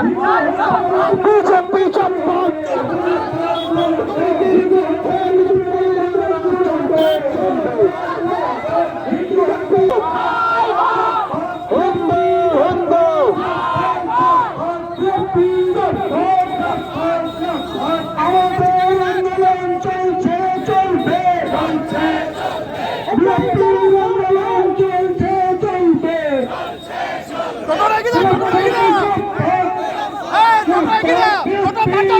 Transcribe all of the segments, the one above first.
BJP Hindu আমাদের আন্দোলন চলছে চলবে বিএনপির আন্দোলন চলছে চলবে এক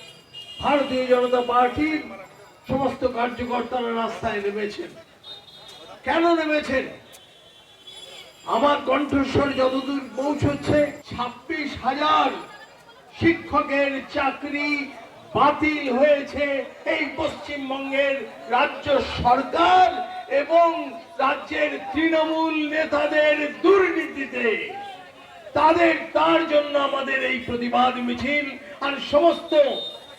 ভারতীয় জনতা পার্টির সমস্ত কার্যকর্তারা রাস্তায় নেমেছেন। কেন নেমেছেন? আমার কণ্ঠস্বর যতদূর পৌঁছচ্ছে, ছাব্বিশ হাজার শিক্ষকের চাকরি বাতিল হয়েছে এই পশ্চিমবঙ্গের রাজ্য সরকার এবং রাজ্যের তৃণমূল নেতাদের দুর্নীতিতে। তাদের, তার জন্য আমাদের এই প্রতিবাদ মিছিল আর সমস্ত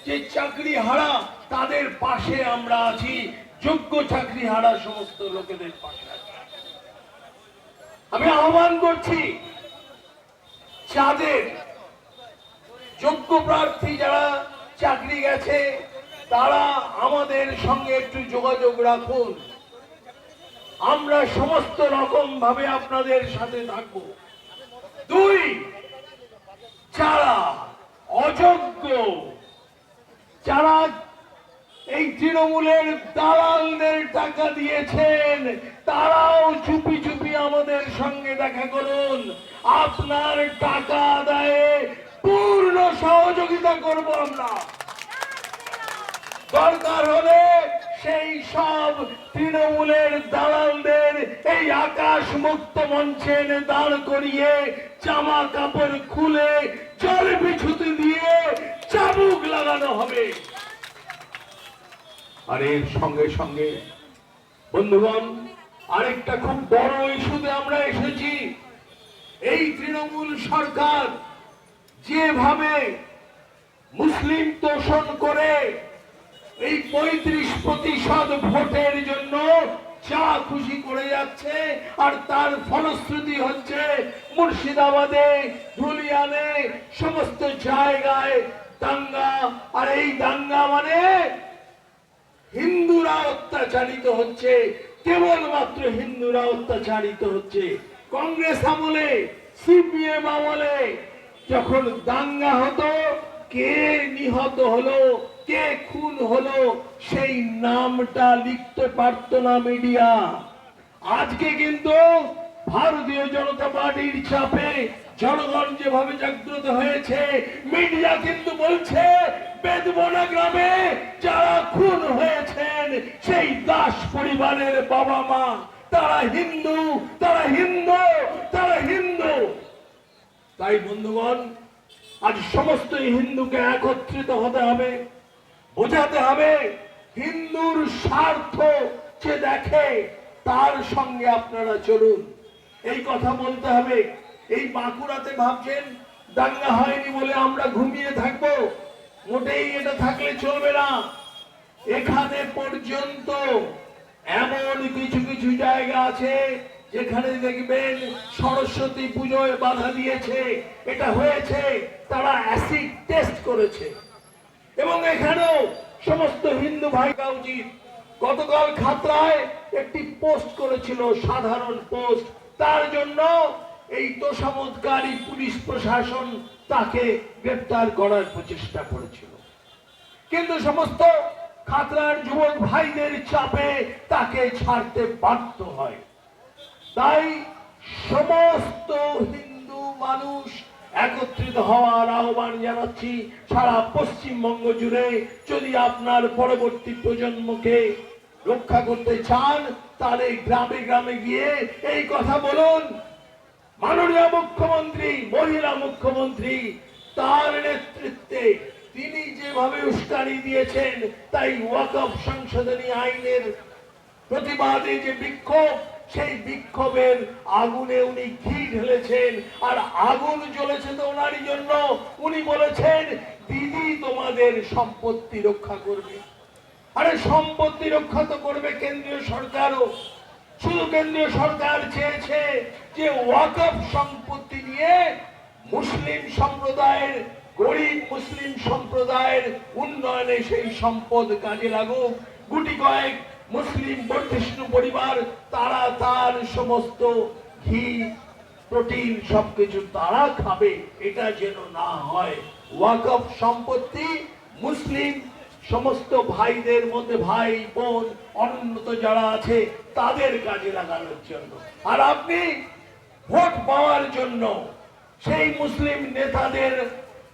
যে চাকরি হারা, তাদের পাশে আমরা আছি। যোগ্য চাকরি হারা সমস্ত লোকেদের পাশে আমি আহ্বান করছি, যাদের যোগ্য প্রার্থী যারা চাকরি গেছে, তারা আমাদের সঙ্গে একটু যোগাযোগ রাখুন। আমরা সমস্ত রকম ভাবে আপনাদের সাথে থাকব। দুই যারা অযোগ্য যারা এই তৃণমূলের দালালদের টাকা দিয়েছেন। তারাও চুপি চুপি আমাদের সঙ্গে দেখা করুন। আপনার টাকা আদায়ে পূর্ণ সহযোগিতা করব আমরা। দরকার হলে সেই সব তৃণমূলের দালালদের এই আকাশ মুক্ত মঞ্চে দাঁড় করিয়ে, জামা কাপড় খুলে, জল বিছুতি দিয়ে চাবুক লাগানো হবে। আর এর সঙ্গে সঙ্গে। বন্ধুগণ, আরেকটা খুব বড় ইস্যুতে আমরা এসেছি। এই তৃণমূল সরকার যেভাবে মুসলিম তোষণ করে এই পঁয়ত্রিশ প্রতিশত ভোটের জন্য যা খুশি করে যাচ্ছে, আর তার ফলশ্রুতি হচ্ছে মুর্শিদাবাদে, ধুলিয়ানে, সমস্ত জায়গায় দাঙ্গা। আর এই দাঙ্গা মানে হিন্দুরা অত্যাচারিত হচ্ছে, কেবলমাত্র হিন্দুরা অত্যাচারিত হচ্ছে। কংগ্রেস আমলে, সিপিএম আমলে যখন দাঙ্গা হতো, কে নিহত হলো, কে খুন হলো, সেই নামটা লিখতে পারতো না মিডিয়া। আজকে কিন্তু ভারতীয় জনতা পার্টির চাপে জনগণ যেভাবে জাগ্রত হয়েছে, মিডিয়া কিন্তু বলছে, বেদবনা গ্রামে যারা খুন হয়েছেন, সেই দাস পরিবারের বাবা মা, তারা হিন্দু তারা হিন্দু তারা হিন্দু। তাই বন্ধুগণ, আজ সমস্ত হিন্দুকে একত্রিত হতে হবে, বোঝাতে হবে হিন্দুর স্বার্থ যে দেখে, তার সঙ্গে আপনারা চলুন। এই কথা বলতে হবে এই বাঁকুড়াতে ভাবছেন, দাঙ্গা হয়নি বলে আমরা ঘুমিয়ে থাকব। মোটেই এটা থাকলে চলবে না। এখানে পর্যন্ত এমন কিছু কিছু জায়গা আছে যেখানে দেখবেন সরস্বতী পুজোয় বাধা দিয়েছে। এটা হয়েছে, তারা অ্যাসিড টেস্ট করেছে। এবং এখানেও সমস্ত হিন্দু ভাইকা উচিত। গতকাল খাতরায় একটি পোস্ট করেছিল, সাধারণ পোস্ট তার জন্য এই তোষামতকারী পুলিশ প্রশাসন তাকে গ্রেপ্তার করার প্রচেষ্টা করেছিল। কিন্তু সমস্ত খাতরার যুবক ভাইদের চাপে তাকে ছাড়তে বাধ্য হয়। তাই সমস্ত হিন্দু মানুষ একত্রিত হওয়ার আহ্বান জানাচ্ছি, সারা পশ্চিমবঙ্গ জুড়ে যদি আপনার পরবর্তী প্রজন্মকে রক্ষা করতে চান, তাহলে গ্রামে গ্রামে গিয়ে এই কথা বলুন মাননীয় মুখ্যমন্ত্রী, মহিলা মুখ্যমন্ত্রী, তার নেতৃত্বে তিনি যেভাবে উস্কানি দিয়েছেন, তাই ওয়াকফ সংশোধনী আইনের প্রতিবাদে যে বিক্ষোভ, সেই বিক্ষোভের আগুনে উনি ঘি ঢেলেছেন, আর আগুন জ্বলেছে তো ওনারই জন্য। উনি বলেছেন, দিদি তোমাদের সম্পত্তি রক্ষা করবে। আরে সম্পত্তি রক্ষা তো করবে কেন্দ্রীয় সরকারও। শুধু কেন্দ্রীয় সরকার চেয়েছে যে ওয়াকফ সম্পত্তি নিয়ে মুসলিম সম্প্রদায়ের, গরিব মুসলিম সম্প্রদায়ের উন্নয়নে সেই সম্পদ কাজে লাগুক। গুটি কয়েক মুসলিম বর্ধিষ্ণু পরিবার, তারা তার সমস্ত ঘি, প্রোটিন সবকিছু তারা খাবে, এটা যেন না হয়। ওয়াকফ সম্পত্তি মুসলিম সমস্ত ভাইদের মধ্যে ভাই, বোন, অনুন্নত যারা আছে, তাদের কাজে লাগানোর জন্য। আর আপনি ভোট পাওয়ার জন্য সেই মুসলিম নেতাদের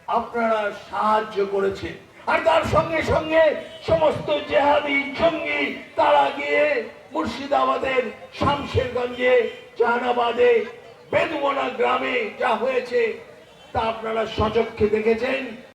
আপনারা সাহায্য করেছেন। আর তার সঙ্গে সঙ্গে সমস্ত জেহাদি জঙ্গি, তারা গিয়ে মুর্শিদাবাদের শামশেরগঞ্জে, জাহানাবাদে বেদমোনা গ্রামে যা হয়েছে, তা আপনারা সচক্ষে দেখেছেন।